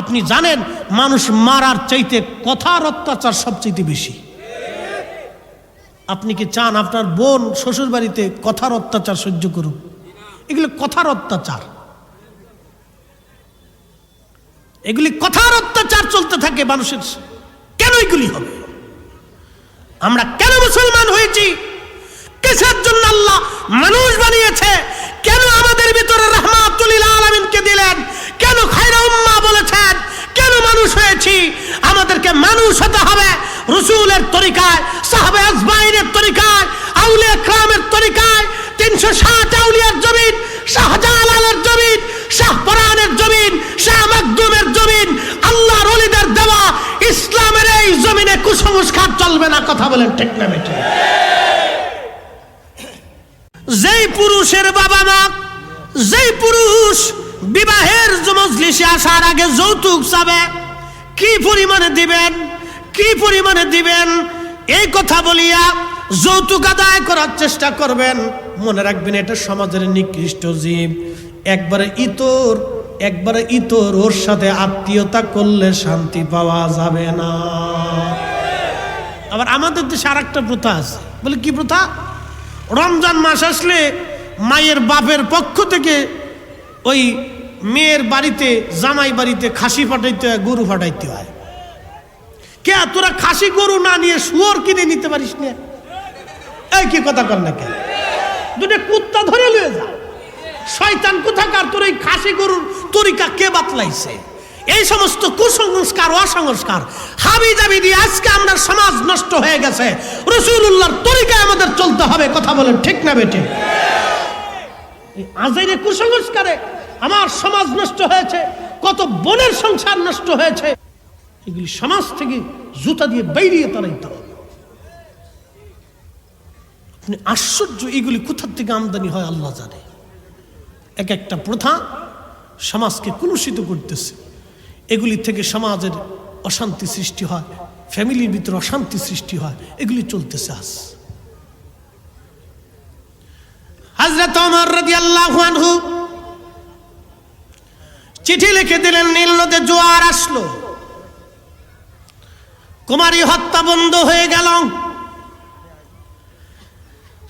আপনি জানেন, মানুষ মারার চাইতে কথার অত্যাচার সবচাইতে বেশি। আপনি কি চান আপনার বোন শ্বশুর বাড়িতে কথার অত্যাচার সহ্য করুক? এগুলো কথার অত্যাচার। এগুলি কথার অত্যাচার চলতে থাকে মানুষের। কেন এগুলি হবে? আমরা কেন মুসলমান হয়েছি? কিসের জন্য আল্লাহ মানুষ বানিয়েছে? কেন আমাদের ভিতরে রহমাতুলিল আলমিনকে দিলেন? কেন খাইরা উম্মা বলেছেন মানুষ হয়েছি, আমাদেরকে মানুষ হতে হবে রসুলের তরিকায়, সাহাবে আজমাইনের তরিকায়, আউলিয়া ক্রামের তরিকায়, তিনশো ষাট আউলিয়ার জমিন, শাহজালালের জমিন, শাহপরানের জমিন শাহ মাকদুমের জমিন, আল্লাহর অলিদের দেওয়া ইসলামের এই জমিনে কুসংস্কার চলবে না, কথা বলেন ঠিক না, বেঠে। যেই পুরুষের বাবা মা, যেই পুরুষ বিবাহের মজলিসে আসার আগে যৌতুক চাবে কি পরিমাণে দিবেন? কি পরিমাণে দিবেন? এই কথা বলিয়া যৌতুক আদায় করার চেষ্টা করবেন। মনে রাখবেন এটা সমাজের নিকৃষ্ট জীব। একবারে ইতর একবারে ইতর, ওর সাথে আত্মীয়তা করলে শান্তি পাওয়া যাবে না। আবার আমাদের দেশে আর একটা প্রথা আছে। বলে, কি প্রথা? রমজান মাস আসলে মায়ের বাপের পক্ষ থেকে ওই মেয়ের বাড়িতে, জামাই বাড়িতে খাসি ফাটাইতে হয়, গরু ফাটাইতে হয়। কে তোরা খাসি গরু না নিয়ে শুয়োর কিনে নিতে পারিস না? এই কি কথা কর না কেন? দুটো কুত্তা ধরে লয়ে যা। শয়তান কোথাকার তোর এই খাসি গরুর তরিকা কে বাতলাইছে? এই সমস্ত কুসংস্কার, অসংস্কার হাবি জাবি দিয়ে আজকে আমরা সমাজ নষ্ট হয়ে গেছে। রসুল্লাহর তরিকায় আমাদের চলতে হবে, কথা বলেন ঠিক না বেটে আজের কুসংস্কারে আমার সমাজ নষ্ট হয়েছে, কত বোনের সংসার নষ্ট হয়েছে, এগুলি সমাজ থেকে জুতা দিয়ে বেরিয়ে তাড়াইতে হবে আপনি আশ্চর্য, এগুলি কোথার থেকে আমদানি হয় আল্লাহ জানে। এক একটা প্রথা সমাজকে কলুষিত করতেছে। এগুলি থেকে সমাজের অশান্তি সৃষ্টি হয়, ফ্যামিলির ভিতরে অশান্তি সৃষ্টি হয়, এগুলি চলতেছে আজ। হাজরত ওমর রাদিয়াল্লাহু আনহু চিঠি লিখে দিলেন, নীল নদে জোয়ার আসলো। কুমারী হত্যা বন্ধ হয়ে গেল।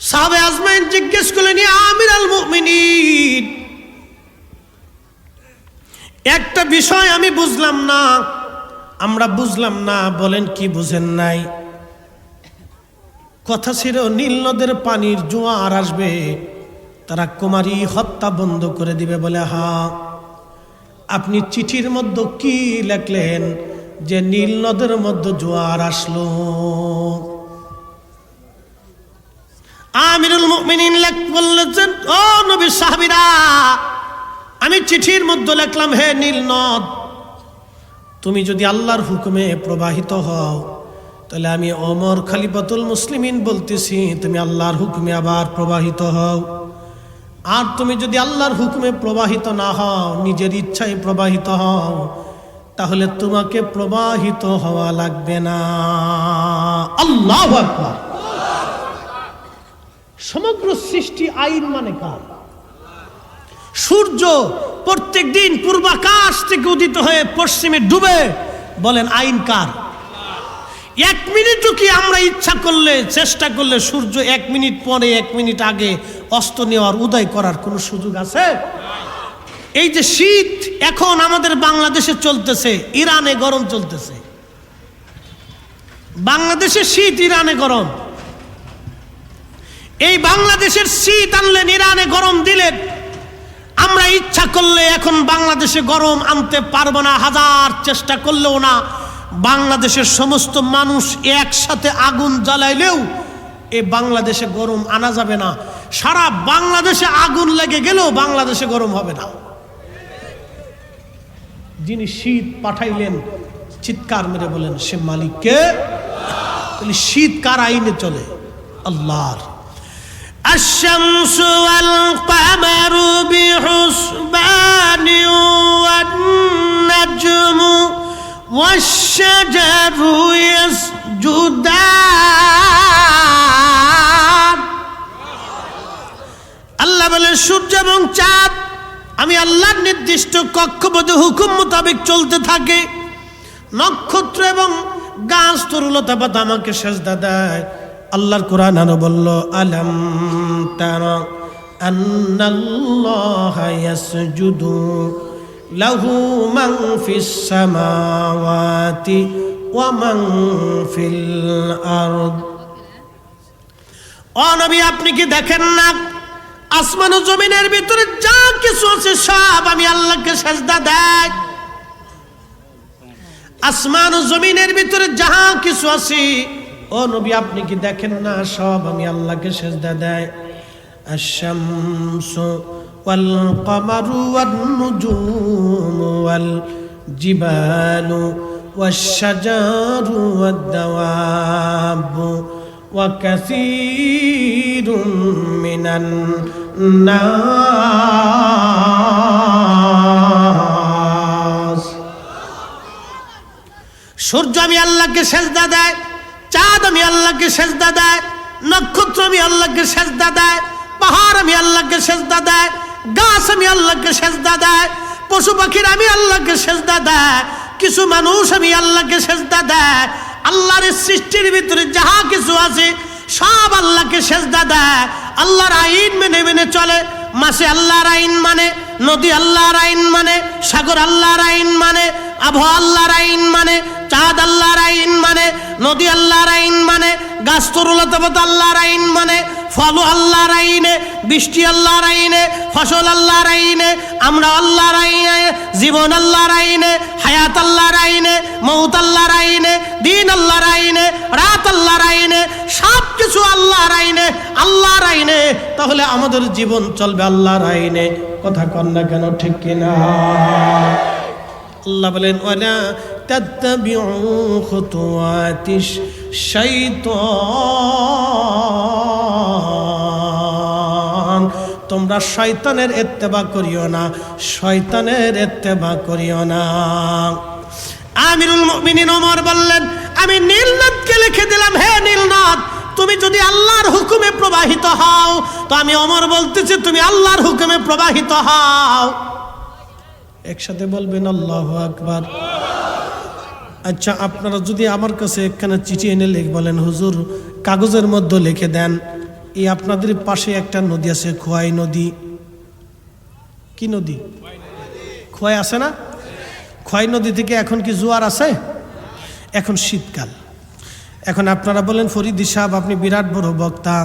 সাহাবে আজমাইন জিজ্ঞেস করলেন আমির আল একটা বিষয় আমি বুঝলাম না। আমরা বুঝলাম না, বলেন কি বুঝেন নাই। কথা ছিল, নীল নদের পানির জোয়ার আসবে, তারা কুমারী হত্যা বন্ধ করে দিবে বলে হা আপনি চিঠির মধ্যে কি লেখলেন যে নীল নদের মধ্যে জোয়ার আসলো? আমিরুল মুমিনিন লেখ বললেন ও নবী সাহাবীরা, আমি চিঠির মধ্যে লেখলাম, হে নীল নদ, তুমি যদি আল্লাহর হুকুমে প্রবাহিত হও, তাহলে আমি অমর খালিফাতুল মুসলিমিন বলতেছি, তুমি আল্লাহর হুকুমে আবার প্রবাহিত হও। আর তুমি যদি আল্লাহর হুকুমে প্রবাহিত না হও, নিজের ইচ্ছায় প্রবাহিত হও, তাহলে তোমাকে প্রবাহিত হওয়া লাগবে না। আল্লাহ সমগ্র সৃষ্টি আইন মানে কার? সূর্য প্রত্যেক দিন পূর্বাকাশ থেকে উদিত হয়ে পশ্চিমে ডুবে বলেন, আইন কার? এক মিনিটও কি আমরা ইচ্ছা করলে, চেষ্টা করলে সূর্য এক মিনিট পরে, এক মিনিট আগে অস্ত নেওয়ার, উদয় করার কোনো সুযোগ আছে? এই যে শীত এখন আমাদের বাংলাদেশে চলতেছে, ইরানে গরম চলতেছে। বাংলাদেশে শীত, ইরানে গরম। এই বাংলাদেশের শীত আনলেন, ইরানে গরম দিলেন। আমরা ইচ্ছা করলে এখন বাংলাদেশে গরম আনতে পারব না, হাজার চেষ্টা করলেও না। বাংলাদেশের সমস্ত মানুষ একসাথে আগুন জ্বালাইলেও এ বাংলাদেশে গরম আনা যাবে না সারা বাংলাদেশে আগুন লেগে গেলেও বাংলাদেশে গরম হবে না যিনি শীত পাঠাইলেন চিৎকার মেরে বলেন সে মালিককে তাহলে শীত কার আইনে চলে আল্লাহর الشمس والقمر بحسبان والشجر يسجدان আল্লাহ বলে সূর্য এবং চাঁদ আমি আল্লাহর নির্দিষ্ট কক্ষপথে হুকুম মোতাবেক চলতে থাকে নক্ষত্র এবং গাছ তরুলতা পাতা আমাকে সেজদা দেয় আল্লাহর কোরআন আরো বলল আলাম তারা আন্নাল্লাহ ইয়াসজুদু লাহু মান ফিস সামাওয়াতি ওয়া মান ফিল আরদ। ও আপনি কি দেখেন না আসমান ও জমিনের ভিতরে যা কিছু আছে সব আমি আল্লাহকে সাজদা দেয় আসমান ও জমিনের ভিতরে যাহা কিছু আছে, ও নবী, আপনি কি দেখেন না সব আমি আল্লাহকে সেজদা দেয় আশামসু ওয়াল কমারু ওয়ান নুজুমু ওয়াল জিবালু والشجر والدواب وكثير من الناس সূর্য আমি আল্লাহকে সেজদা দেয় চাঁদ আমি আল্লাহকে সেজদা দেয় নক্ষত্র আমি আল্লাহকে সেজদা দেয় পাহাড় আমি আল্লাহকে সেজদা দেয় গাছ আমি আল্লাহকে সেজদা দেয়, পশু পাখির আমি আল্লাহকে সেজদা দেয়, কিছু মানুষ আমি আল্লাহকে সেজদা দেয়, আল্লাহর সৃষ্টির ভিতরে যাহা কিছু আছে সব আল্লাহকে সেজদা দেয়। আল্লাহর আইন মেনে মেনে চলে, মাসে আল্লাহর আইন মানে নদী আল্লাহর আইন মানে সাগর আল্লাহর আইন মানে আবহাওয়া আল্লাহর আইন মানে চাঁদ আল্লাহর আইন মানে নদী আল্লাহর আইন মানে গাছ তরুলতাবত আল্লাহর আইন মানে ফল আল্লাহর আইনে বৃষ্টি আল্লাহর আইনে ফসল আল্লাহর আইনে আমরা আল্লাহর আইনে জীবন আল্লাহর আইনে হায়াত আল্লাহর আইনে মৌত আল্লাহর আইনে দিন আল্লাহর আইনে রাত আল্লাহর আইনে সব কিছু আল্লাহর আইনে আল্লাহর আইনে তাহলে আমাদের জীবন চলবে আল্লাহর আইনে কথা কন না কেন ঠিক কিনা আল্লাহ বলেন ওয়ালা তাত্তাবিউ খুতুওয়াতিশ শাইতান তোমরা শয়তানের ইত্তেবা করিও না, শয়তানের এত্তেবা করিও না। আমিরুল মুমিনিন ওমর বললেন, আমি নীলনদকে লিখে দিলাম, হে নীলনদ তুমি যদি আল্লাহর হুকুমে প্রবাহিত হও, তো আমি অমর বলতেছি, তুমি আল্লাহর হুকুমে প্রবাহিত হও। একসাথে বলবেন, আল্লাহ আকবার। আচ্ছা আপনারা যদি আমার কাছে একখানা চিঠি এনে লিখ, বলেন, হুজুর, কাগজের মধ্যে লিখে দেন। এই আপনাদের পাশে একটা নদী আছে, খোয়াই নদী। কি নদী? খোয়াই আছে না? খোয়াই নদী থেকে এখন কি জোয়ার আছে? এখন শীতকাল। এখন আপনারা বলেন, ফরিদি সাহেব, আপনি বিরাট বড় বক্তা,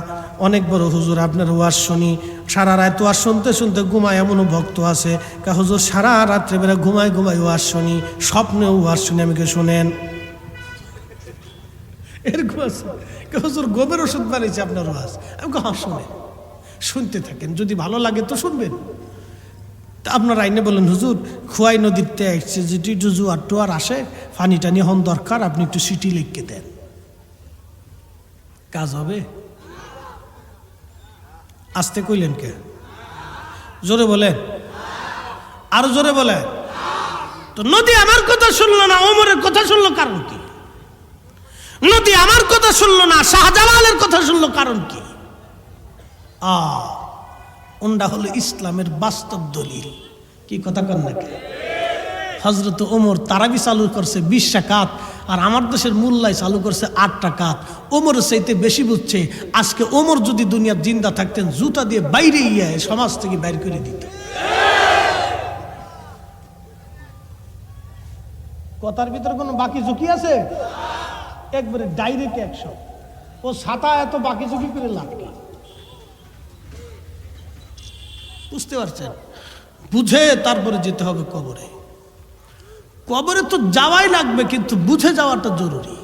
অনেক বড় হুজুর, আপনার ওয়াজ শুনি, সারা রাত ওয়াজ শুনতে শুনতে ঘুমায় এমনও ভক্ত আছে কা, হুজুর, সারা রাত্রে বেলা ঘুমায় ঘুমায় ওয়াজ শুনি, স্বপ্নেও ওয়াজ শুনি আমাকে শোনেন? এরকম আছে। হুজুর গোবের ওষুধ বানিয়েছে আপনার ওয়াজ আমাকে হ্যাঁ শুনে শুনতে থাকেন, যদি ভালো লাগে তো শুনবেন। তা আপনার আইনে বলেন, হুজুর, খুয়াই নদীতে এসছে যেটি একটু জোয়ার টোয়ার আসে, পানি টানি হন দরকার, আপনি একটু সিটি লিখকে দেন। কাজ হবে? আসতে কইলেন কে? জোরে বলেন। আরও জোরে বলেন। তো নদী আমার কথা শুনলো না, ওমরের কথা শুনলো কারণ কি? নদী আমার কথা শুনলো না, শাহজালালের কথা শুনলো, কারণ কি? আ হলো ইসলামের বাস্তব দলিল। কি কথা কন নাকি? হজরত ওমর তারাবি চালু করছে বিশ টাকাত আর আমার দেশের মূল্যায় চালু করছে আট টাকাত ওমরের চাইতে বেশি বুঝছে, আজকে ওমর যদি দুনিয়ার জিন্দা থাকতেন, জুতা দিয়ে বাইরে ইয়ে সমাজ থেকে বাইর করে দিত। কথার ভিতরে কোনো বাকি ঝুঁকি আছে? একবারে ডাইরেক্ট একশো ও ছাতা এত বাকি চুকি করে লাগবে বুঝতে পারছেন? বুঝে তারপরে যেতে হবে কবরে। কবরে তো যাওয়াই লাগবে, কিন্তু বুঝে যাওয়াটা জরুরি।